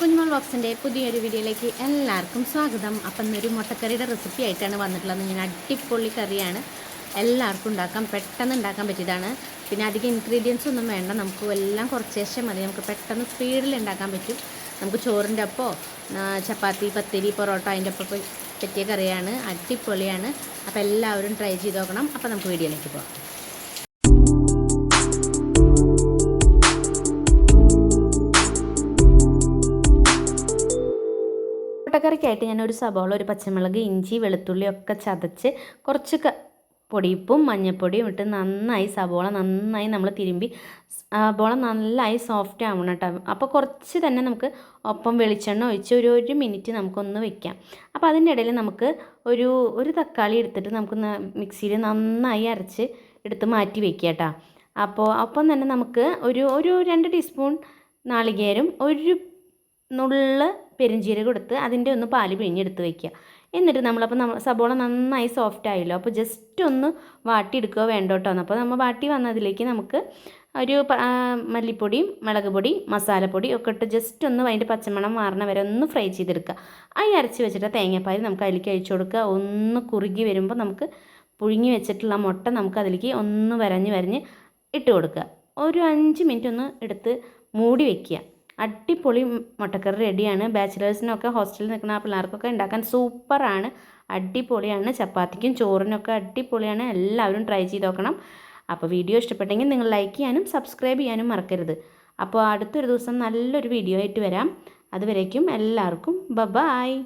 കുഞ്ഞുമോൾ ബോക്സിന്റെ പുതിയൊരു വീഡിയോയിലേക്ക് എല്ലാവർക്കും സ്വാഗതം. അപ്പം ഇന്നൊരു മുട്ടക്കറിയുടെ റെസിപ്പി ആയിട്ടാണ് വന്നിട്ടുള്ളത്. ഞാൻ അടിപൊളി കറിയാണ്. എല്ലാവർക്കും ഉണ്ടാക്കാം. പെട്ടെന്ന് ഉണ്ടാക്കാൻ പറ്റിയതാണ്. പിന്നെ അധികം ഇൻഗ്രീഡിയൻസ് ഒന്നും വേണ്ട. നമുക്ക് എല്ലാം കുറച്ച് ശേഷം മതി. നമുക്ക് പെട്ടെന്ന് സ്പീഡിൽ ഉണ്ടാക്കാൻ പറ്റും. നമുക്ക് ചോറിന്റെ ഒപ്പോ ചപ്പാത്തി പത്തിരി പൊറോട്ട അതിന്റെ ഒപ്പം പറ്റിയ കറിയാണ്. അടിപൊളിയാണ്. അപ്പോൾ എല്ലാവരും ട്രൈ ചെയ്ത് നോക്കണം. അപ്പോൾ നമുക്ക് വീഡിയോയിലേക്ക് പോകാം. മുട്ടക്കറിക്കായിട്ട് ഞാൻ ഒരു സബോള ഒരു പച്ചമുളക് ഇഞ്ചി വെളുത്തുള്ളി ഒക്കെ ചതച്ച് കുറച്ച് പൊടിയിപ്പും മഞ്ഞൾപ്പൊടിയും ഇട്ട് നന്നായി സബോള നന്നായി നമ്മൾ തിരുമ്പി സബോള നന്നായി സോഫ്റ്റ് ആവണം കേട്ടോ അപ്പോൾ കുറച്ച് തന്നെ നമുക്ക് ഒപ്പം വെളിച്ചെണ്ണ ഒഴിച്ച് ഒരു ഒരു മിനിറ്റ് നമുക്കൊന്ന് വെക്കാം. അപ്പോൾ അതിന്റെ ഇടയിൽ നമുക്ക് ഒരു ഒരു തക്കാളി എടുത്തിട്ട് നമുക്ക് മിക്സിയിൽ നന്നായി അരച്ച് എടുത്ത് മാറ്റി വെക്കുക കേട്ടോ അപ്പോൾ ഒപ്പം തന്നെ നമുക്ക് ഒരു ഒരു രണ്ട് ടീസ്പൂൺ നാളികേരം ഒരു നുള്ള് പെരുംജീരകം എടുത്ത് അതിന്റെ ഒന്ന് പാൽ പിഴിഞ്ഞെടുത്ത് വയ്ക്കുക. എന്നിട്ട് നമ്മളപ്പോൾ നമ്മൾ സബോള നന്നായി സോഫ്റ്റ് ആയല്ലോ. അപ്പോൾ ജസ്റ്റ് ഒന്ന് വാട്ടിയെടുക്കുക വേണ്ട കേട്ടോ. അപ്പോൾ നമ്മൾ വാട്ടി വന്നതിലേക്ക് നമുക്ക് ഒരു മല്ലിപ്പൊടിയും മുളക് പൊടി മസാലപ്പൊടി ഒക്കെ ഇട്ട് ജസ്റ്റ് ഒന്ന് അതിന്റെ പച്ചമണം മാറണ വരെ ഒന്ന് ഫ്രൈ ചെയ്തെടുക്കുക. ഈ അരച്ച് വെച്ചിട്ട് തേങ്ങാപ്പാൽ നമുക്ക് അതിലേക്ക് അഴിച്ചു കൊടുക്കുക. ഒന്ന് കുറുകി വരുമ്പോൾ നമുക്ക് പുഴുങ്ങി വെച്ചിട്ടുള്ള മുട്ട നമുക്ക് അതിലേക്ക് ഒന്ന് വരഞ്ഞ് വരഞ്ഞ് ഇട്ട് കൊടുക്കുക. ഒരു അഞ്ച് മിനിറ്റ് ഒന്ന് എടുത്ത് മൂടി വെക്കുക അടിപൊളി മുട്ടക്കറി റെഡിയാണ്. ബാച്ചിലേഴ്സിനൊക്കെ ഹോസ്റ്റലിൽ നിൽക്കുന്ന ആ പിള്ളേർക്കൊക്കെ ഉണ്ടാക്കാൻ സൂപ്പറാണ്. അടിപൊളിയാണ്. ചപ്പാത്തിക്കും ചോറിനൊക്കെ അടിപൊളിയാണ്. എല്ലാവരും ട്രൈ ചെയ്ത് നോക്കണം. അപ്പോൾ വീഡിയോ ഇഷ്ടപ്പെട്ടെങ്കിൽ നിങ്ങൾ ലൈക്ക് ചെയ്യാനും സബ്സ്ക്രൈബ് ചെയ്യാനും മറക്കരുത്. അപ്പോൾ അടുത്തൊരു ദിവസം നല്ലൊരു വീഡിയോ ആയിട്ട് വരാം. അതുവരേക്കും എല്ലാവർക്കും ബ ബായ്